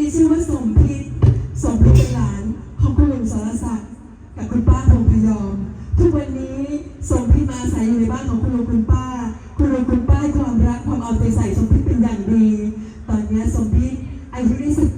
มีชื่อว่าสมพิษสมพิษเป็นหลานของคุณลุงสารศักดิ์กับคุณป้าพงพยอม ทุกวันนี้สมพิษมาอาศัยอยู่ในบ้านของคุณลุงคุณป้า คุณลุงคุณป้าให้ความรักความเอาใจใส่สมพิษเป็นอย่างดี ตอนนี้สมพิษอายุได้สิบ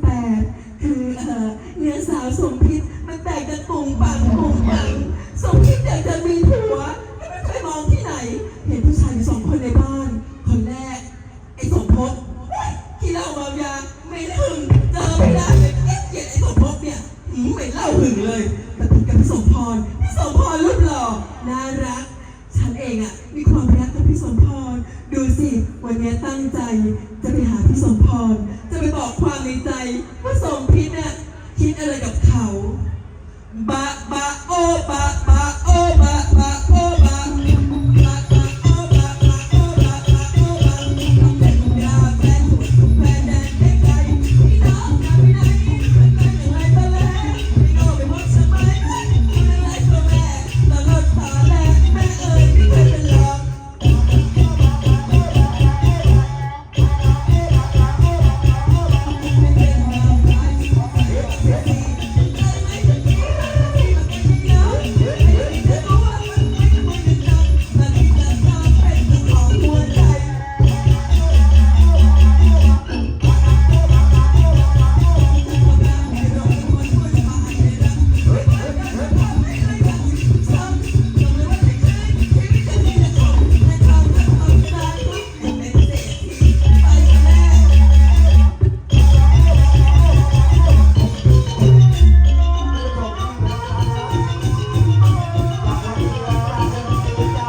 ที่เล่าเมายาไม่หึงเจอไม่ได้เลยเกลียดไอ้สมภพเนี่ยหืมไม่เล่าหึงเลยแต่ติดกับพี่สมพรพี่สมพรรูปหล่อน่ารัก ฉันเองอะมีความรักกับพี่สมพร ดูสิวันนี้ตั้งใจจะไปหาพี่สมพร จะไปบอกความในใจว่าสมพิษเนี่ยคิดอะไรกับเขาบะบะโอบะ